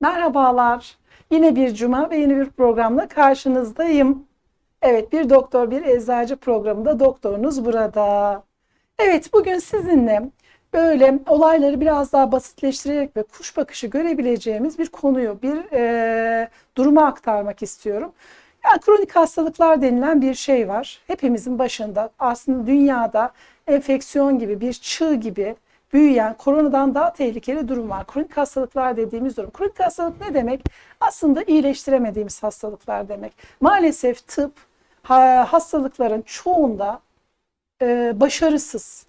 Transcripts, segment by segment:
Merhabalar. Yine bir cuma ve yeni bir programla karşınızdayım. Evet, bir doktor bir eczacı programında doktorunuz burada. Evet, bugün sizinle böyle olayları biraz daha basitleştirerek ve kuş bakışı görebileceğimiz bir konuyu, bir e, durumu aktarmak istiyorum. Yani kronik hastalıklar denilen bir şey var. Hepimizin başında aslında dünyada enfeksiyon gibi bir çığ gibi büyüyen koronadan daha tehlikeli durum var. Kronik hastalıklar dediğimiz durum. Kronik hastalık ne demek? Aslında iyileştiremediğimiz hastalıklar demek. Maalesef tıp ha- hastalıkların çoğunda e, başarısız.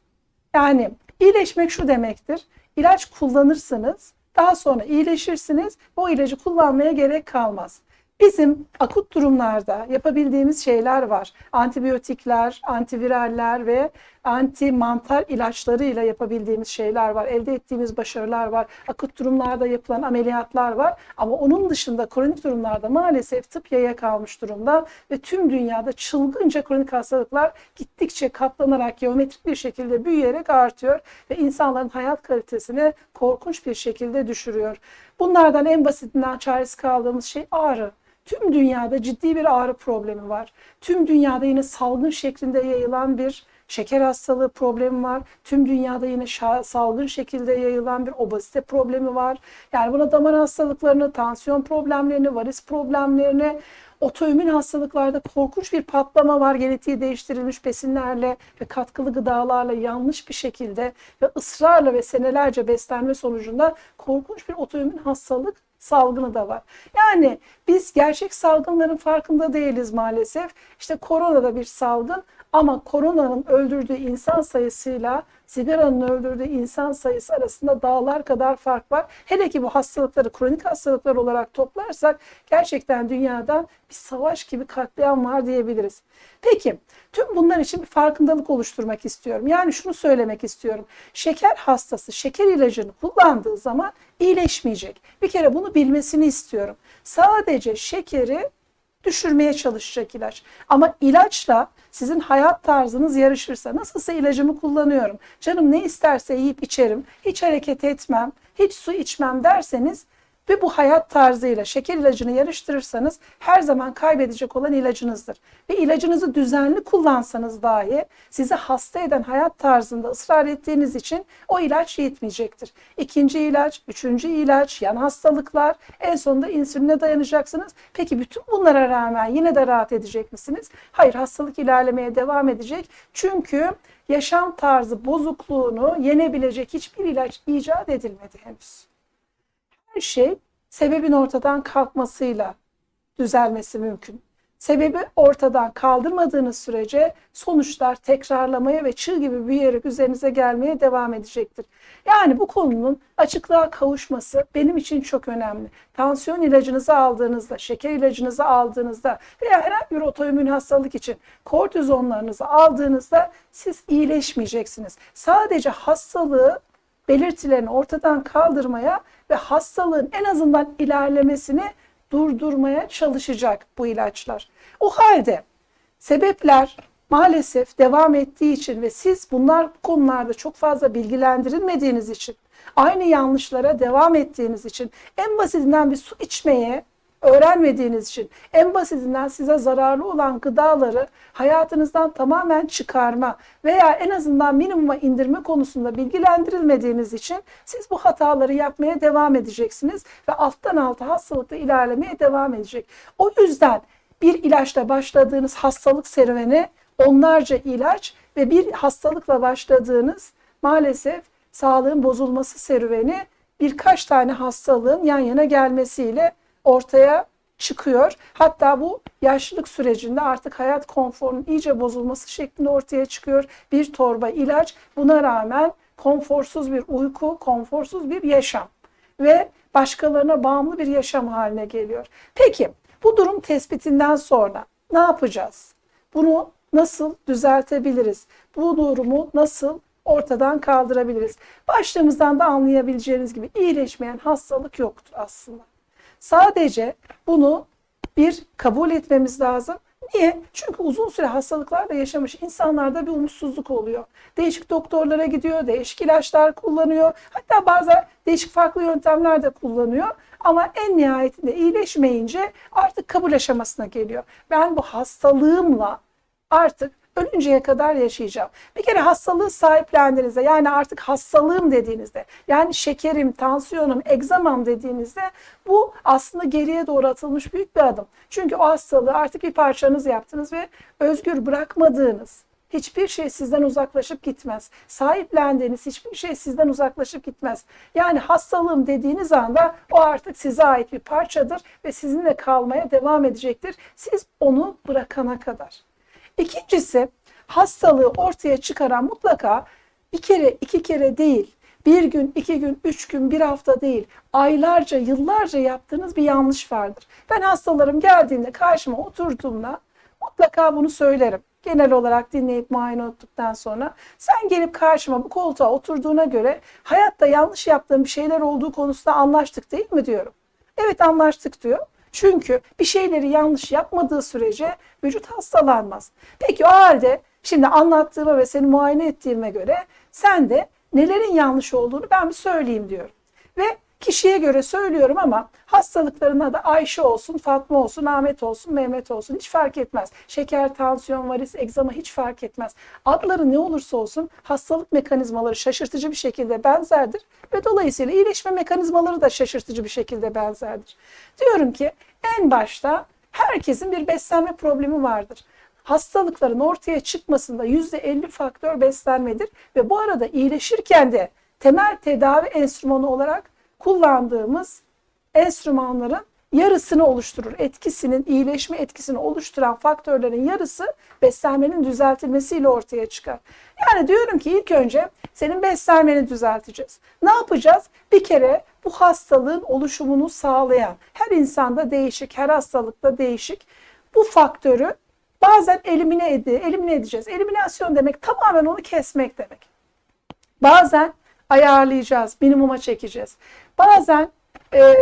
Yani iyileşmek şu demektir. İlaç kullanırsınız, daha sonra iyileşirsiniz. O ilacı kullanmaya gerek kalmaz. Bizim akut durumlarda yapabildiğimiz şeyler var. Antibiyotikler, antiviraller ve anti mantar ilaçlarıyla yapabildiğimiz şeyler var. Elde ettiğimiz başarılar var. Akut durumlarda yapılan ameliyatlar var. Ama onun dışında kronik durumlarda maalesef tıp yaya kalmış durumda ve tüm dünyada çılgınca kronik hastalıklar gittikçe katlanarak geometrik bir şekilde büyüyerek artıyor ve insanların hayat kalitesini korkunç bir şekilde düşürüyor. Bunlardan en basitinden çaresi kaldığımız şey ağrı. Tüm dünyada ciddi bir ağrı problemi var. Tüm dünyada yine salgın şeklinde yayılan bir şeker hastalığı problemi var. Tüm dünyada yine salgın şekilde yayılan bir obezite problemi var. Yani buna damar hastalıklarını, tansiyon problemlerini, varis problemlerini, otoimmün hastalıklarda korkunç bir patlama var. Genetiği değiştirilmiş besinlerle ve katkılı gıdalarla yanlış bir şekilde ve ısrarla ve senelerce beslenme sonucunda korkunç bir otoimmün hastalık salgını da var. Yani biz gerçek salgınların farkında değiliz maalesef. İşte korona da bir salgın ama koronanın öldürdüğü insan sayısıyla sigaranın öldürdüğü insan sayısı arasında dağlar kadar fark var. Hele ki bu hastalıkları kronik hastalıklar olarak toplarsak gerçekten dünyada bir savaş gibi katliam var diyebiliriz. Peki tüm bunlar için bir farkındalık oluşturmak istiyorum. Yani şunu söylemek istiyorum. Şeker hastası şeker ilacını kullandığı zaman iyileşmeyecek. Bir kere bunu bilmesini istiyorum. Sadece şekeri düşürmeye çalışacak ilaç. Ama ilaçla sizin hayat tarzınız yarışırsa nasılsa ilacımı kullanıyorum. Canım ne isterse yiyip içerim. Hiç hareket etmem, hiç su içmem derseniz ve bu hayat tarzıyla şeker ilacını yarıştırırsanız her zaman kaybedecek olan ilacınızdır. Ve ilacınızı düzenli kullansanız dahi sizi hasta eden hayat tarzında ısrar ettiğiniz için o ilaç yetmeyecektir. İkinci ilaç, üçüncü ilaç, yan hastalıklar, en sonunda insüline dayanacaksınız. Peki bütün bunlara rağmen yine de rahat edecek misiniz? Hayır, hastalık ilerlemeye devam edecek. Çünkü yaşam tarzı bozukluğunu yenebilecek hiçbir ilaç icat edilmedi henüz her şey sebebin ortadan kalkmasıyla düzelmesi mümkün. Sebebi ortadan kaldırmadığınız sürece sonuçlar tekrarlamaya ve çığ gibi büyüyerek üzerinize gelmeye devam edecektir. Yani bu konunun açıklığa kavuşması benim için çok önemli. Tansiyon ilacınızı aldığınızda, şeker ilacınızı aldığınızda veya herhangi bir otoimmün hastalık için kortizonlarınızı aldığınızda siz iyileşmeyeceksiniz. Sadece hastalığı belirtilerini ortadan kaldırmaya ve hastalığın en azından ilerlemesini durdurmaya çalışacak bu ilaçlar. O halde sebepler maalesef devam ettiği için ve siz bunlar bu konularda çok fazla bilgilendirilmediğiniz için, aynı yanlışlara devam ettiğiniz için en basitinden bir su içmeye öğrenmediğiniz için en basitinden size zararlı olan gıdaları hayatınızdan tamamen çıkarma veya en azından minimuma indirme konusunda bilgilendirilmediğiniz için siz bu hataları yapmaya devam edeceksiniz ve alttan alta hastalıkta ilerlemeye devam edecek. O yüzden bir ilaçla başladığınız hastalık serüveni onlarca ilaç ve bir hastalıkla başladığınız maalesef sağlığın bozulması serüveni birkaç tane hastalığın yan yana gelmesiyle ortaya çıkıyor. Hatta bu yaşlılık sürecinde artık hayat konforunun iyice bozulması şeklinde ortaya çıkıyor. Bir torba ilaç buna rağmen konforsuz bir uyku, konforsuz bir yaşam ve başkalarına bağımlı bir yaşam haline geliyor. Peki bu durum tespitinden sonra ne yapacağız? Bunu nasıl düzeltebiliriz? Bu durumu nasıl ortadan kaldırabiliriz? Başlığımızdan da anlayabileceğiniz gibi iyileşmeyen hastalık yoktur aslında. Sadece bunu bir kabul etmemiz lazım. Niye? Çünkü uzun süre hastalıklarla yaşamış insanlarda bir umutsuzluk oluyor. Değişik doktorlara gidiyor, değişik ilaçlar kullanıyor. Hatta bazen değişik farklı yöntemler de kullanıyor. Ama en nihayetinde iyileşmeyince artık kabul aşamasına geliyor. Ben bu hastalığımla artık ölünceye kadar yaşayacağım. Bir kere hastalığı sahiplendiğinizde yani artık hastalığım dediğinizde yani şekerim, tansiyonum, egzamam dediğinizde bu aslında geriye doğru atılmış büyük bir adım. Çünkü o hastalığı artık bir parçanız yaptınız ve özgür bırakmadığınız hiçbir şey sizden uzaklaşıp gitmez. Sahiplendiğiniz hiçbir şey sizden uzaklaşıp gitmez. Yani hastalığım dediğiniz anda o artık size ait bir parçadır ve sizinle kalmaya devam edecektir. Siz onu bırakana kadar. İkincisi hastalığı ortaya çıkaran mutlaka bir kere iki kere değil bir gün, iki gün, üç gün, bir hafta değil, aylarca, yıllarca yaptığınız bir yanlış vardır. Ben hastalarım geldiğinde karşıma oturduğumda mutlaka bunu söylerim. Genel olarak dinleyip muayene olduktan sonra sen gelip karşıma bu koltuğa oturduğuna göre hayatta yanlış yaptığım bir şeyler olduğu konusunda anlaştık değil mi diyorum. Evet anlaştık diyor. Çünkü bir şeyleri yanlış yapmadığı sürece vücut hastalanmaz. Peki o halde şimdi anlattığıma ve seni muayene ettiğime göre sen de nelerin yanlış olduğunu ben bir söyleyeyim diyorum. Ve kişiye göre söylüyorum ama hastalıklarına da Ayşe olsun, Fatma olsun, Ahmet olsun, Mehmet olsun hiç fark etmez. Şeker, tansiyon, varis, egzama hiç fark etmez. Adları ne olursa olsun hastalık mekanizmaları şaşırtıcı bir şekilde benzerdir ve dolayısıyla iyileşme mekanizmaları da şaşırtıcı bir şekilde benzerdir. Diyorum ki en başta herkesin bir beslenme problemi vardır hastalıkların ortaya çıkmasında %50 faktör beslenmedir ve bu arada iyileşirken de temel tedavi enstrümanı olarak kullandığımız enstrümanların yarısını oluşturur. Etkisinin, iyileşme etkisini oluşturan faktörlerin yarısı beslenmenin düzeltilmesiyle ortaya çıkar. Yani diyorum ki ilk önce senin beslenmeni düzelteceğiz. Ne yapacağız? Bir kere bu hastalığın oluşumunu sağlayan, her insanda değişik, her hastalıkta değişik bu faktörü bazen elimine, ed elimine edeceğiz. Eliminasyon demek tamamen onu kesmek demek. Bazen ayarlayacağız, minimuma çekeceğiz. Bazen e,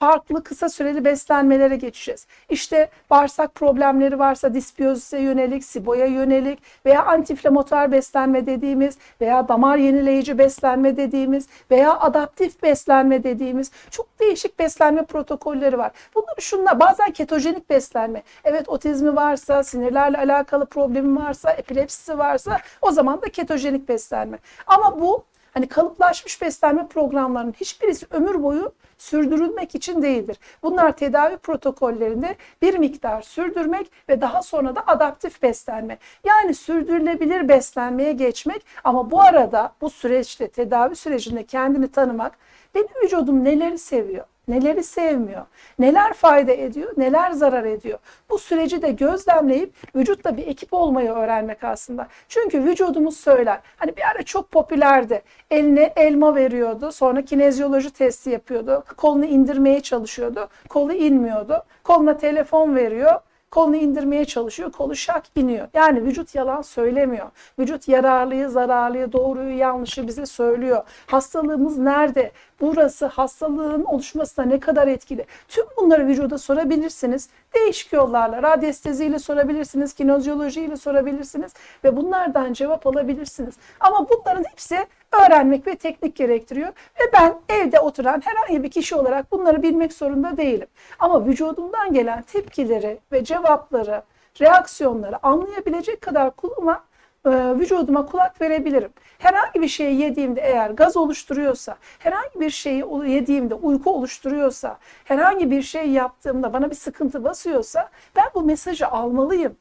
farklı kısa süreli beslenmelere geçeceğiz. İşte bağırsak problemleri varsa disbiyozise yönelik, SIBO'ya yönelik veya antiinflamatuar beslenme dediğimiz veya damar yenileyici beslenme dediğimiz veya adaptif beslenme dediğimiz çok değişik beslenme protokolleri var. Bunları şunla bazen ketojenik beslenme. Evet otizmi varsa, sinirlerle alakalı problemi varsa, epilepsisi varsa o zaman da ketojenik beslenme. Ama bu hani kalıplaşmış beslenme programlarının hiçbirisi ömür boyu sürdürülmek için değildir. Bunlar tedavi protokollerinde bir miktar sürdürmek ve daha sonra da adaptif beslenme. Yani sürdürülebilir beslenmeye geçmek ama bu arada bu süreçte tedavi sürecinde kendini tanımak benim vücudum neleri seviyor? Neleri sevmiyor, neler fayda ediyor, neler zarar ediyor. Bu süreci de gözlemleyip vücutla bir ekip olmayı öğrenmek aslında. Çünkü vücudumuz söyler. Hani bir ara çok popülerdi. Eline elma veriyordu. Sonra kinezyoloji testi yapıyordu. Kolunu indirmeye çalışıyordu. Kolu inmiyordu. Koluna telefon veriyor kolunu indirmeye çalışıyor. Kolu şak iniyor. Yani vücut yalan söylemiyor. Vücut yararlıyı, zararlıyı, doğruyu, yanlışı bize söylüyor. Hastalığımız nerede? Burası hastalığın oluşmasına ne kadar etkili? Tüm bunları vücuda sorabilirsiniz. Değişik yollarla, radyesteziyle sorabilirsiniz, kinezyolojiyle sorabilirsiniz ve bunlardan cevap alabilirsiniz. Ama bunların hepsi öğrenmek ve teknik gerektiriyor. Ve ben evde oturan herhangi bir kişi olarak bunları bilmek zorunda değilim. Ama vücudumdan gelen tepkileri ve cevapları, reaksiyonları anlayabilecek kadar kuluma e, vücuduma kulak verebilirim. Herhangi bir şeyi yediğimde eğer gaz oluşturuyorsa, herhangi bir şeyi yediğimde uyku oluşturuyorsa, herhangi bir şey yaptığımda bana bir sıkıntı basıyorsa ben bu mesajı almalıyım.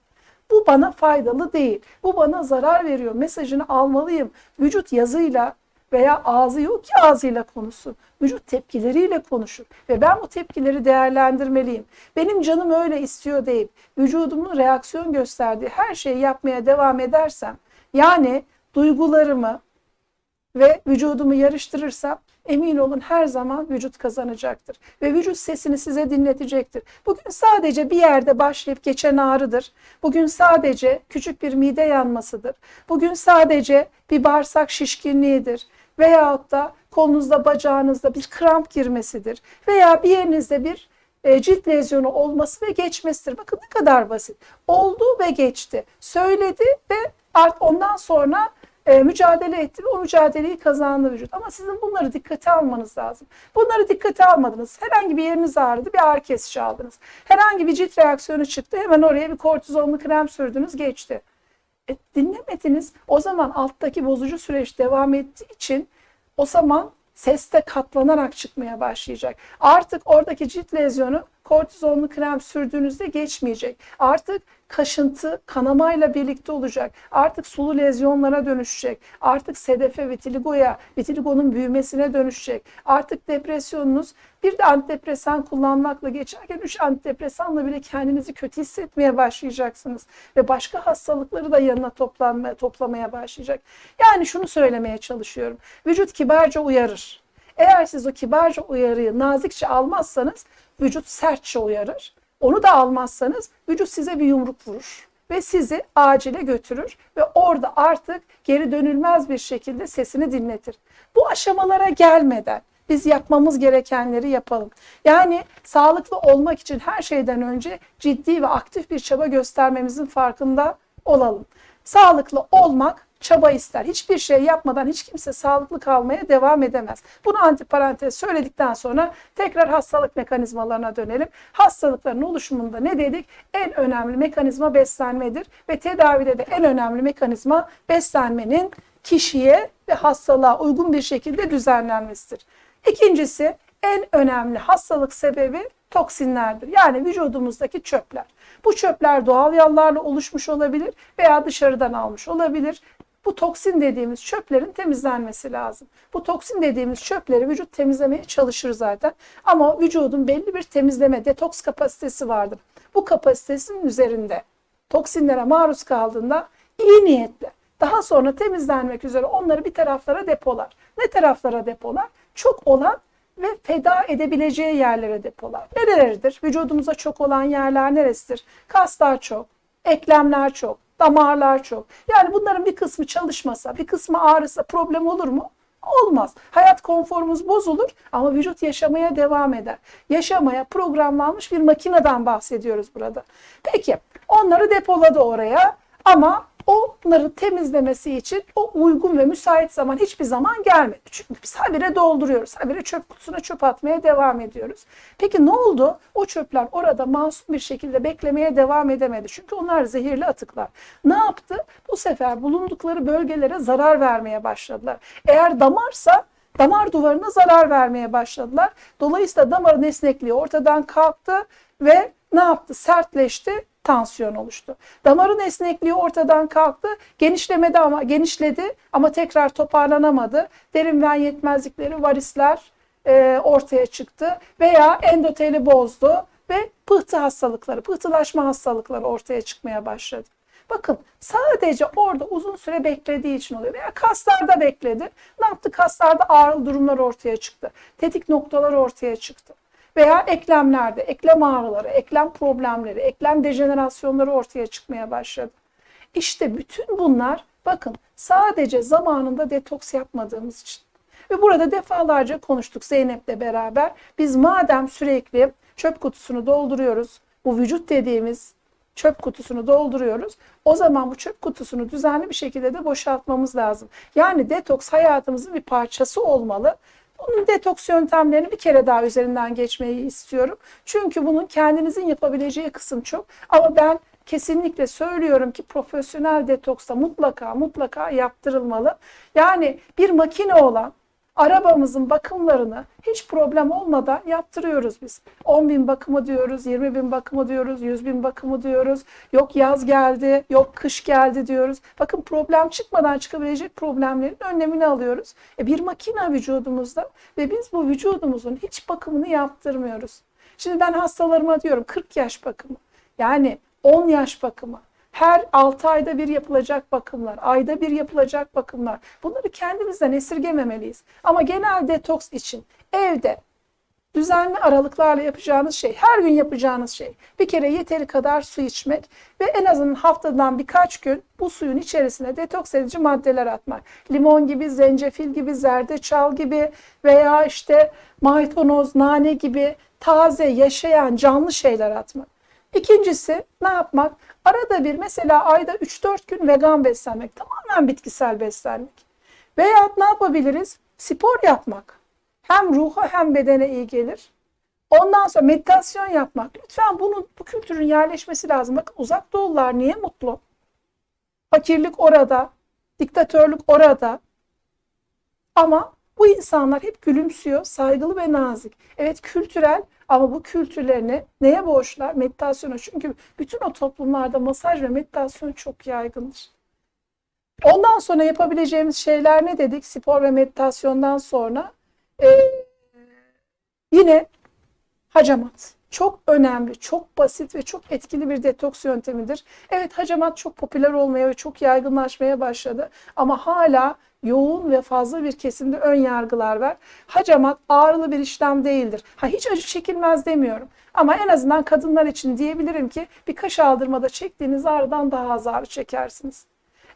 Bu bana faydalı değil. Bu bana zarar veriyor. Mesajını almalıyım. Vücut yazıyla veya ağzı yok ki ağzıyla konuşsun. Vücut tepkileriyle konuşur ve ben bu tepkileri değerlendirmeliyim. Benim canım öyle istiyor deyip vücudumun reaksiyon gösterdiği her şeyi yapmaya devam edersem yani duygularımı ve vücudumu yarıştırırsam emin olun her zaman vücut kazanacaktır. Ve vücut sesini size dinletecektir. Bugün sadece bir yerde başlayıp geçen ağrıdır. Bugün sadece küçük bir mide yanmasıdır. Bugün sadece bir bağırsak şişkinliğidir. Veyahut da kolunuzda bacağınızda bir kramp girmesidir. Veya bir yerinizde bir e, cilt lezyonu olması ve geçmesidir. Bakın ne kadar basit. Oldu ve geçti. Söyledi ve ondan sonra e, mücadele etti ve o mücadeleyi kazandı vücut. Ama sizin bunları dikkate almanız lazım. Bunları dikkate almadınız. Herhangi bir yeriniz ağrıdı, bir ağrı kesici aldınız. Herhangi bir cilt reaksiyonu çıktı, hemen oraya bir kortizonlu krem sürdünüz, geçti. E, dinlemediniz. O zaman alttaki bozucu süreç devam ettiği için o zaman ses de katlanarak çıkmaya başlayacak. Artık oradaki cilt lezyonu kortizonlu krem sürdüğünüzde geçmeyecek. Artık kaşıntı kanamayla birlikte olacak. Artık sulu lezyonlara dönüşecek. Artık sedefe, vitiligoya, vitiligonun büyümesine dönüşecek. Artık depresyonunuz bir de antidepresan kullanmakla geçerken 3 antidepresanla bile kendinizi kötü hissetmeye başlayacaksınız. Ve başka hastalıkları da yanına toplanmaya, toplamaya başlayacak. Yani şunu söylemeye çalışıyorum. Vücut kibarca uyarır. Eğer siz o kibarca uyarıyı nazikçe almazsanız vücut sertçe uyarır. Onu da almazsanız vücut size bir yumruk vurur ve sizi acile götürür ve orada artık geri dönülmez bir şekilde sesini dinletir. Bu aşamalara gelmeden biz yapmamız gerekenleri yapalım. Yani sağlıklı olmak için her şeyden önce ciddi ve aktif bir çaba göstermemizin farkında olalım. Sağlıklı olmak çaba ister. Hiçbir şey yapmadan hiç kimse sağlıklı kalmaya devam edemez. Bunu antiparantez söyledikten sonra tekrar hastalık mekanizmalarına dönelim. Hastalıkların oluşumunda ne dedik? En önemli mekanizma beslenmedir ve tedavide de en önemli mekanizma beslenmenin kişiye ve hastalığa uygun bir şekilde düzenlenmesidir. İkincisi en önemli hastalık sebebi toksinlerdir. Yani vücudumuzdaki çöpler. Bu çöpler doğal yollarla oluşmuş olabilir veya dışarıdan almış olabilir. Bu toksin dediğimiz çöplerin temizlenmesi lazım. Bu toksin dediğimiz çöpleri vücut temizlemeye çalışır zaten. Ama vücudun belli bir temizleme, detoks kapasitesi vardır. Bu kapasitesinin üzerinde toksinlere maruz kaldığında iyi niyetle daha sonra temizlenmek üzere onları bir taraflara depolar. Ne taraflara depolar? Çok olan ve feda edebileceği yerlere depolar. Nereleridir? Vücudumuza çok olan yerler neresidir? Kaslar çok, eklemler çok, damarlar çok. Yani bunların bir kısmı çalışmasa, bir kısmı ağrısa problem olur mu? Olmaz. Hayat konforumuz bozulur ama vücut yaşamaya devam eder. Yaşamaya programlanmış bir makineden bahsediyoruz burada. Peki onları depoladı oraya ama onları temizlemesi için o uygun ve müsait zaman hiçbir zaman gelmedi. Çünkü biz habire dolduruyoruz. Habire çöp kutusuna çöp atmaya devam ediyoruz. Peki ne oldu? O çöpler orada masum bir şekilde beklemeye devam edemedi. Çünkü onlar zehirli atıklar. Ne yaptı? Bu sefer bulundukları bölgelere zarar vermeye başladılar. Eğer damarsa damar duvarına zarar vermeye başladılar. Dolayısıyla damarın esnekliği ortadan kalktı ve ne yaptı? Sertleşti tansiyon oluştu. Damarın esnekliği ortadan kalktı. Genişlemedi ama genişledi ama tekrar toparlanamadı. Derin ven yetmezlikleri, varisler e, ortaya çıktı veya endoteli bozdu ve pıhtı hastalıkları, pıhtılaşma hastalıkları ortaya çıkmaya başladı. Bakın sadece orada uzun süre beklediği için oluyor. Veya kaslarda bekledi. Ne yaptı? Kaslarda ağrılı durumlar ortaya çıktı. Tetik noktalar ortaya çıktı veya eklemlerde eklem ağrıları, eklem problemleri, eklem dejenerasyonları ortaya çıkmaya başladı. İşte bütün bunlar bakın sadece zamanında detoks yapmadığımız için. Ve burada defalarca konuştuk Zeynep'le beraber. Biz madem sürekli çöp kutusunu dolduruyoruz, bu vücut dediğimiz çöp kutusunu dolduruyoruz. O zaman bu çöp kutusunu düzenli bir şekilde de boşaltmamız lazım. Yani detoks hayatımızın bir parçası olmalı bunun detoks yöntemlerini bir kere daha üzerinden geçmeyi istiyorum. Çünkü bunun kendinizin yapabileceği kısım çok. Ama ben kesinlikle söylüyorum ki profesyonel detoksta mutlaka mutlaka yaptırılmalı. Yani bir makine olan arabamızın bakımlarını hiç problem olmadan yaptırıyoruz biz. 10 bin bakımı diyoruz, 20 bin bakımı diyoruz, 100 bin bakımı diyoruz. Yok yaz geldi, yok kış geldi diyoruz. Bakın problem çıkmadan çıkabilecek problemlerin önlemini alıyoruz. E bir makine vücudumuzda ve biz bu vücudumuzun hiç bakımını yaptırmıyoruz. Şimdi ben hastalarıma diyorum 40 yaş bakımı. Yani 10 yaş bakımı her 6 ayda bir yapılacak bakımlar, ayda bir yapılacak bakımlar. Bunları kendimizden esirgememeliyiz. Ama genel detoks için evde düzenli aralıklarla yapacağınız şey, her gün yapacağınız şey bir kere yeteri kadar su içmek ve en azından haftadan birkaç gün bu suyun içerisine detoks edici maddeler atmak. Limon gibi, zencefil gibi, zerdeçal gibi veya işte maydanoz, nane gibi taze, yaşayan, canlı şeyler atmak. İkincisi ne yapmak? Arada bir mesela ayda 3-4 gün vegan beslenmek. Tamamen bitkisel beslenmek. Veya ne yapabiliriz? Spor yapmak. Hem ruha hem bedene iyi gelir. Ondan sonra meditasyon yapmak. Lütfen bunun bu kültürün yerleşmesi lazım. Bakın uzak doğullar niye mutlu? Fakirlik orada, diktatörlük orada. Ama bu insanlar hep gülümsüyor, saygılı ve nazik. Evet kültürel ama bu kültürlerini neye borçlar? Meditasyona. Çünkü bütün o toplumlarda masaj ve meditasyon çok yaygındır. Ondan sonra yapabileceğimiz şeyler ne dedik? Spor ve meditasyondan sonra ee, yine hacamat. Çok önemli, çok basit ve çok etkili bir detoks yöntemidir. Evet hacamat çok popüler olmaya ve çok yaygınlaşmaya başladı. Ama hala yoğun ve fazla bir kesimde ön yargılar var. Hacamat ağrılı bir işlem değildir. Ha hiç acı çekilmez demiyorum. Ama en azından kadınlar için diyebilirim ki bir kaş aldırmada çektiğiniz ağrıdan daha az ağrı çekersiniz.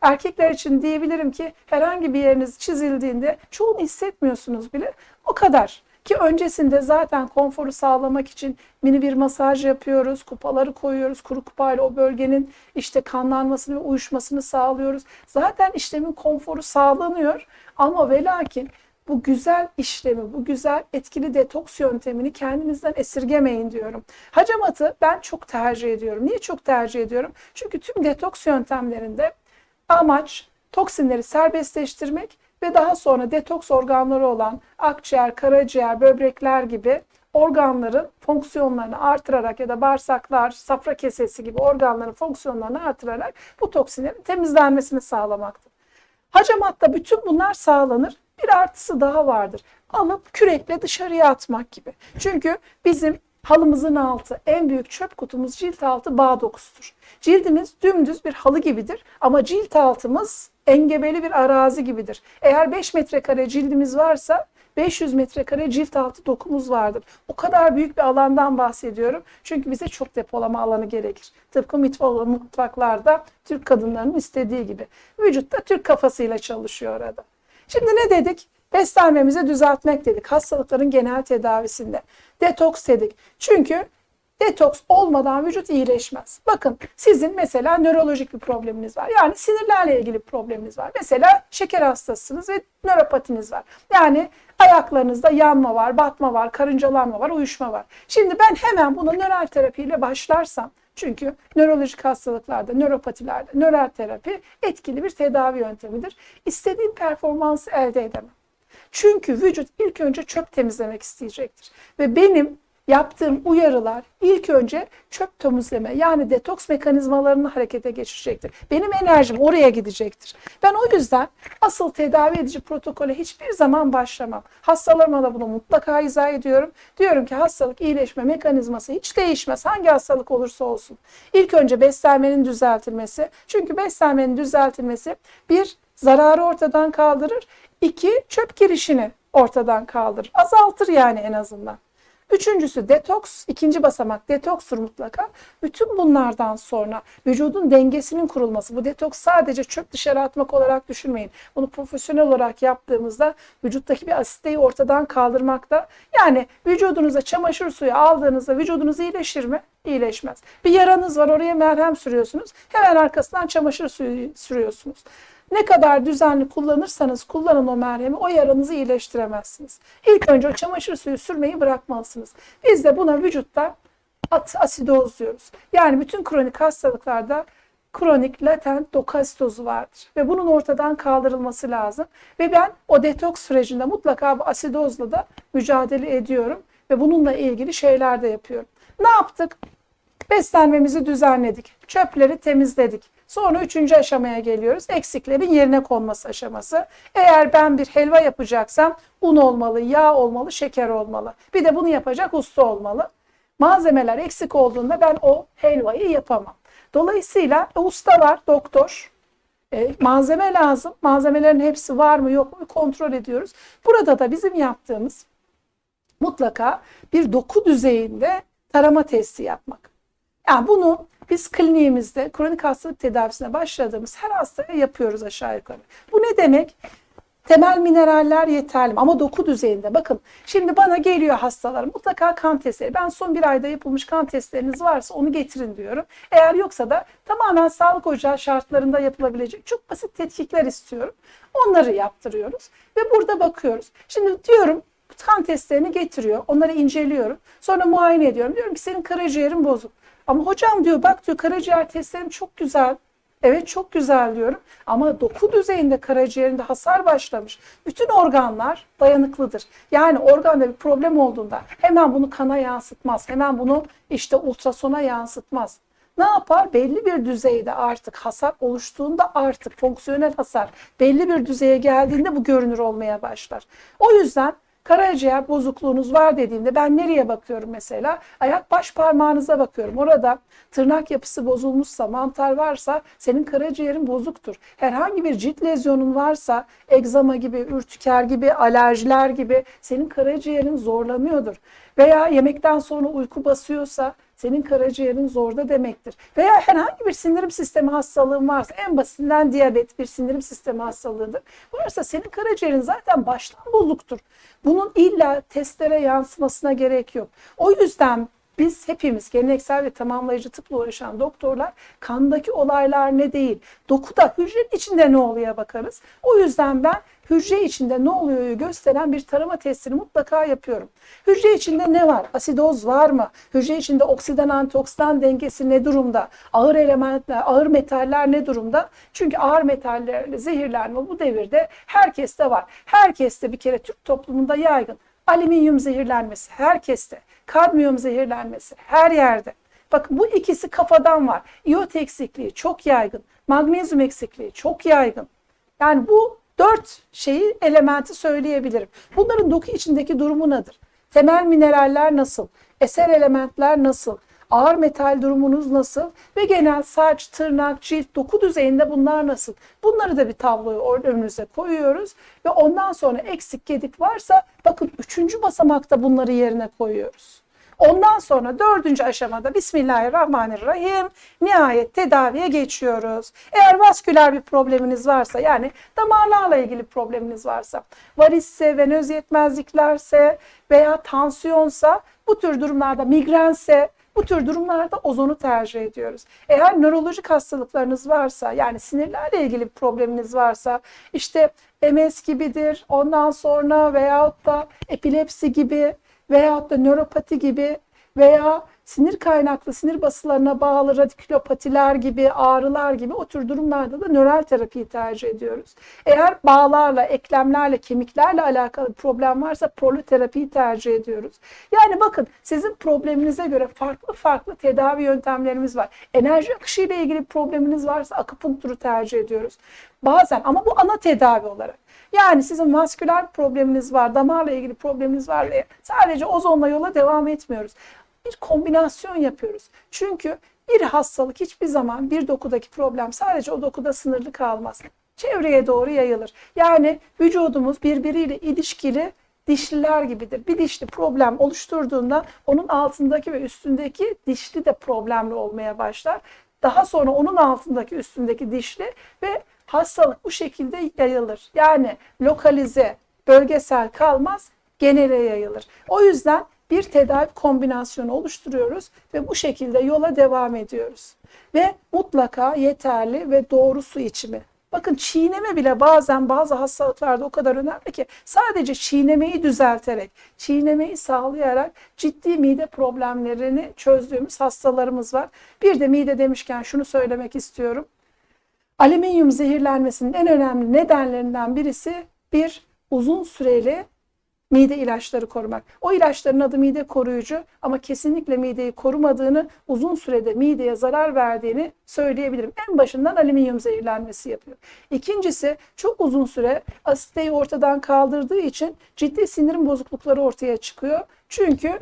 Erkekler için diyebilirim ki herhangi bir yeriniz çizildiğinde çoğunu hissetmiyorsunuz bile. O kadar. Ki öncesinde zaten konforu sağlamak için mini bir masaj yapıyoruz, kupaları koyuyoruz. Kuru kupayla o bölgenin işte kanlanmasını ve uyuşmasını sağlıyoruz. Zaten işlemin konforu sağlanıyor ama ve lakin bu güzel işlemi, bu güzel etkili detoks yöntemini kendinizden esirgemeyin diyorum. Hacamatı ben çok tercih ediyorum. Niye çok tercih ediyorum? Çünkü tüm detoks yöntemlerinde amaç toksinleri serbestleştirmek ve daha sonra detoks organları olan akciğer, karaciğer, böbrekler gibi organların fonksiyonlarını artırarak ya da bağırsaklar, safra kesesi gibi organların fonksiyonlarını artırarak bu toksinlerin temizlenmesini sağlamaktır. Hacamatta bütün bunlar sağlanır. Bir artısı daha vardır. Alıp kürekle dışarıya atmak gibi. Çünkü bizim halımızın altı en büyük çöp kutumuz cilt altı bağ dokusudur. Cildimiz dümdüz bir halı gibidir ama cilt altımız engebeli bir arazi gibidir. Eğer 5 metrekare cildimiz varsa 500 metrekare cilt altı dokumuz vardır. O kadar büyük bir alandan bahsediyorum. Çünkü bize çok depolama alanı gerekir. Tıpkı mutfaklarda Türk kadınlarının istediği gibi. Vücutta Türk kafasıyla çalışıyor orada. Şimdi ne dedik? Beslenmemizi düzeltmek dedik. Hastalıkların genel tedavisinde. Detoks dedik. Çünkü Detoks olmadan vücut iyileşmez. Bakın sizin mesela nörolojik bir probleminiz var. Yani sinirlerle ilgili bir probleminiz var. Mesela şeker hastasısınız ve nöropatiniz var. Yani ayaklarınızda yanma var, batma var, karıncalanma var, uyuşma var. Şimdi ben hemen bunu nöral terapiyle başlarsam çünkü nörolojik hastalıklarda, nöropatilerde nöral terapi etkili bir tedavi yöntemidir. İstediğim performansı elde edemem. Çünkü vücut ilk önce çöp temizlemek isteyecektir. Ve benim yaptığım uyarılar ilk önce çöp temizleme yani detoks mekanizmalarını harekete geçirecektir. Benim enerjim oraya gidecektir. Ben o yüzden asıl tedavi edici protokole hiçbir zaman başlamam. Hastalarıma da bunu mutlaka izah ediyorum. Diyorum ki hastalık iyileşme mekanizması hiç değişmez. Hangi hastalık olursa olsun. İlk önce beslenmenin düzeltilmesi. Çünkü beslenmenin düzeltilmesi bir zararı ortadan kaldırır. İki çöp girişini ortadan kaldırır. Azaltır yani en azından. Üçüncüsü detoks, ikinci basamak detokstur mutlaka. Bütün bunlardan sonra vücudun dengesinin kurulması. Bu detoks sadece çöp dışarı atmak olarak düşünmeyin. Bunu profesyonel olarak yaptığımızda vücuttaki bir asiteyi ortadan kaldırmakta. Yani vücudunuza çamaşır suyu aldığınızda vücudunuz iyileşir mi? İyileşmez. Bir yaranız var oraya merhem sürüyorsunuz. Hemen arkasından çamaşır suyu sürüyorsunuz. Ne kadar düzenli kullanırsanız kullanın o merhemi o yaranızı iyileştiremezsiniz. İlk önce o çamaşır suyu sürmeyi bırakmalısınız. Biz de buna vücutta at asidoz diyoruz. Yani bütün kronik hastalıklarda kronik latent dokasitozu vardır. Ve bunun ortadan kaldırılması lazım. Ve ben o detoks sürecinde mutlaka bu asidozla da mücadele ediyorum. Ve bununla ilgili şeyler de yapıyorum. Ne yaptık? Beslenmemizi düzenledik. Çöpleri temizledik. Sonra üçüncü aşamaya geliyoruz. Eksiklerin yerine konması aşaması. Eğer ben bir helva yapacaksam un olmalı, yağ olmalı, şeker olmalı. Bir de bunu yapacak usta olmalı. Malzemeler eksik olduğunda ben o helvayı yapamam. Dolayısıyla usta var, doktor. E, malzeme lazım. Malzemelerin hepsi var mı yok mu kontrol ediyoruz. Burada da bizim yaptığımız mutlaka bir doku düzeyinde tarama testi yapmak. Yani bunu biz kliniğimizde kronik hastalık tedavisine başladığımız her hastaya yapıyoruz aşağı yukarı. Bu ne demek? Temel mineraller yeterli ama doku düzeyinde. Bakın şimdi bana geliyor hastalar mutlaka kan testleri. Ben son bir ayda yapılmış kan testleriniz varsa onu getirin diyorum. Eğer yoksa da tamamen sağlık ocağı şartlarında yapılabilecek çok basit tetkikler istiyorum. Onları yaptırıyoruz ve burada bakıyoruz. Şimdi diyorum kan testlerini getiriyor. Onları inceliyorum. Sonra muayene ediyorum. Diyorum ki senin karaciğerin bozuk. Ama hocam diyor bak diyor karaciğer testlerim çok güzel. Evet çok güzel diyorum ama doku düzeyinde karaciğerinde hasar başlamış. Bütün organlar dayanıklıdır. Yani organda bir problem olduğunda hemen bunu kana yansıtmaz. Hemen bunu işte ultrasona yansıtmaz. Ne yapar? Belli bir düzeyde artık hasar oluştuğunda artık fonksiyonel hasar belli bir düzeye geldiğinde bu görünür olmaya başlar. O yüzden karaciğer bozukluğunuz var dediğimde ben nereye bakıyorum mesela? Ayak baş parmağınıza bakıyorum. Orada tırnak yapısı bozulmuşsa, mantar varsa senin karaciğerin bozuktur. Herhangi bir cilt lezyonun varsa, egzama gibi, ürtiker gibi, alerjiler gibi senin karaciğerin zorlanıyordur. Veya yemekten sonra uyku basıyorsa senin karaciğerin zorda demektir. Veya herhangi bir sindirim sistemi hastalığın varsa en basitinden diyabet bir sindirim sistemi hastalığıdır. Varsa senin karaciğerin zaten baştan bozuktur. Bunun illa testlere yansımasına gerek yok. O yüzden biz hepimiz geleneksel ve tamamlayıcı tıpla uğraşan doktorlar kandaki olaylar ne değil, dokuda hücrenin içinde ne oluyor bakarız. O yüzden ben hücre içinde ne oluyor gösteren bir tarama testini mutlaka yapıyorum. Hücre içinde ne var? Asidoz var mı? Hücre içinde oksidan antioksidan dengesi ne durumda? Ağır elementler, ağır metaller ne durumda? Çünkü ağır metallerle zehirlenme bu devirde herkeste var. Herkeste bir kere Türk toplumunda yaygın. Alüminyum zehirlenmesi herkeste. Kadmiyum zehirlenmesi her yerde. Bakın bu ikisi kafadan var. İyot eksikliği çok yaygın. Magnezyum eksikliği çok yaygın. Yani bu dört şeyi elementi söyleyebilirim. Bunların doku içindeki durumu nedir? Temel mineraller nasıl? Eser elementler nasıl? Ağır metal durumunuz nasıl? Ve genel saç, tırnak, cilt, doku düzeyinde bunlar nasıl? Bunları da bir tabloyu önümüze koyuyoruz. Ve ondan sonra eksik gedik varsa bakın üçüncü basamakta bunları yerine koyuyoruz. Ondan sonra dördüncü aşamada Bismillahirrahmanirrahim nihayet tedaviye geçiyoruz. Eğer vasküler bir probleminiz varsa yani damarlarla ilgili probleminiz varsa, varisse, venöz yetmezliklerse veya tansiyonsa bu tür durumlarda migrense bu tür durumlarda ozonu tercih ediyoruz. Eğer nörolojik hastalıklarınız varsa yani sinirlerle ilgili bir probleminiz varsa işte MS gibidir ondan sonra veyahut da epilepsi gibi veyahut da nöropati gibi veya sinir kaynaklı sinir basılarına bağlı radikülopatiler gibi, ağrılar gibi o tür durumlarda da nöral terapiyi tercih ediyoruz. Eğer bağlarla, eklemlerle, kemiklerle alakalı problem varsa proloterapiyi tercih ediyoruz. Yani bakın sizin probleminize göre farklı farklı tedavi yöntemlerimiz var. Enerji akışı ile ilgili probleminiz varsa akupunkturu tercih ediyoruz. Bazen ama bu ana tedavi olarak. Yani sizin vasküler probleminiz var, damarla ilgili probleminiz var ve sadece ozonla yola devam etmiyoruz. Bir kombinasyon yapıyoruz. Çünkü bir hastalık hiçbir zaman bir dokudaki problem sadece o dokuda sınırlı kalmaz. Çevreye doğru yayılır. Yani vücudumuz birbiriyle ilişkili dişliler gibidir. Bir dişli problem oluşturduğunda onun altındaki ve üstündeki dişli de problemli olmaya başlar. Daha sonra onun altındaki üstündeki dişli ve hastalık bu şekilde yayılır. Yani lokalize, bölgesel kalmaz, genele yayılır. O yüzden bir tedavi kombinasyonu oluşturuyoruz ve bu şekilde yola devam ediyoruz. Ve mutlaka yeterli ve doğru su içimi. Bakın çiğneme bile bazen bazı hastalıklarda o kadar önemli ki sadece çiğnemeyi düzelterek, çiğnemeyi sağlayarak ciddi mide problemlerini çözdüğümüz hastalarımız var. Bir de mide demişken şunu söylemek istiyorum. Alüminyum zehirlenmesinin en önemli nedenlerinden birisi bir uzun süreli mide ilaçları korumak. O ilaçların adı mide koruyucu ama kesinlikle mideyi korumadığını, uzun sürede mideye zarar verdiğini söyleyebilirim. En başından alüminyum zehirlenmesi yapıyor. İkincisi çok uzun süre asiteyi ortadan kaldırdığı için ciddi sindirim bozuklukları ortaya çıkıyor. Çünkü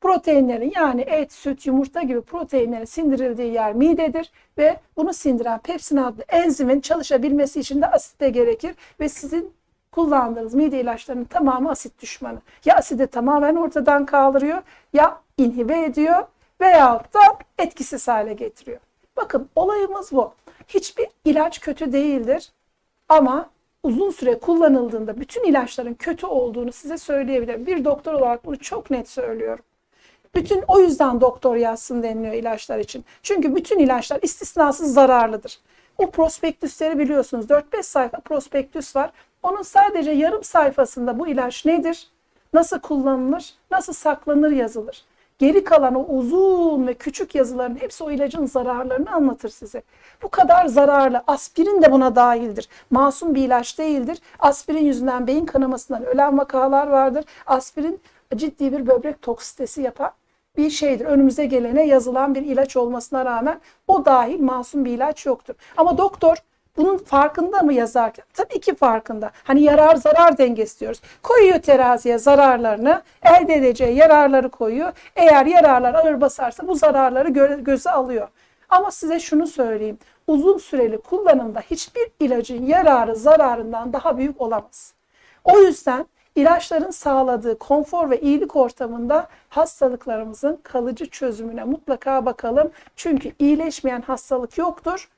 proteinlerin yani et, süt, yumurta gibi proteinlerin sindirildiği yer midedir ve bunu sindiren pepsin adlı enzimin çalışabilmesi için de asite gerekir ve sizin kullandığınız mide ilaçlarının tamamı asit düşmanı. Ya asidi tamamen ortadan kaldırıyor ya inhibe ediyor veyahut da etkisiz hale getiriyor. Bakın olayımız bu. Hiçbir ilaç kötü değildir ama uzun süre kullanıldığında bütün ilaçların kötü olduğunu size söyleyebilirim. Bir doktor olarak bunu çok net söylüyorum. Bütün o yüzden doktor yazsın deniliyor ilaçlar için. Çünkü bütün ilaçlar istisnasız zararlıdır. O prospektüsleri biliyorsunuz. 4-5 sayfa prospektüs var. Onun sadece yarım sayfasında bu ilaç nedir? Nasıl kullanılır? Nasıl saklanır yazılır. Geri kalan o uzun ve küçük yazıların hepsi o ilacın zararlarını anlatır size. Bu kadar zararlı. Aspirin de buna dahildir. Masum bir ilaç değildir. Aspirin yüzünden beyin kanamasından ölen vakalar vardır. Aspirin ciddi bir böbrek toksitesi yapar bir şeydir. Önümüze gelene yazılan bir ilaç olmasına rağmen o dahil masum bir ilaç yoktur. Ama doktor bunun farkında mı yazarken? Tabii ki farkında. Hani yarar zarar dengesi diyoruz. Koyuyor teraziye zararlarını, elde edeceği yararları koyuyor. Eğer yararlar ağır basarsa bu zararları gö- göze alıyor. Ama size şunu söyleyeyim. Uzun süreli kullanımda hiçbir ilacın yararı zararından daha büyük olamaz. O yüzden ilaçların sağladığı konfor ve iyilik ortamında hastalıklarımızın kalıcı çözümüne mutlaka bakalım. Çünkü iyileşmeyen hastalık yoktur.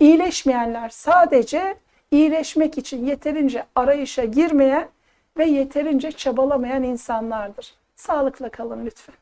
İyileşmeyenler sadece iyileşmek için yeterince arayışa girmeyen ve yeterince çabalamayan insanlardır. Sağlıkla kalın lütfen.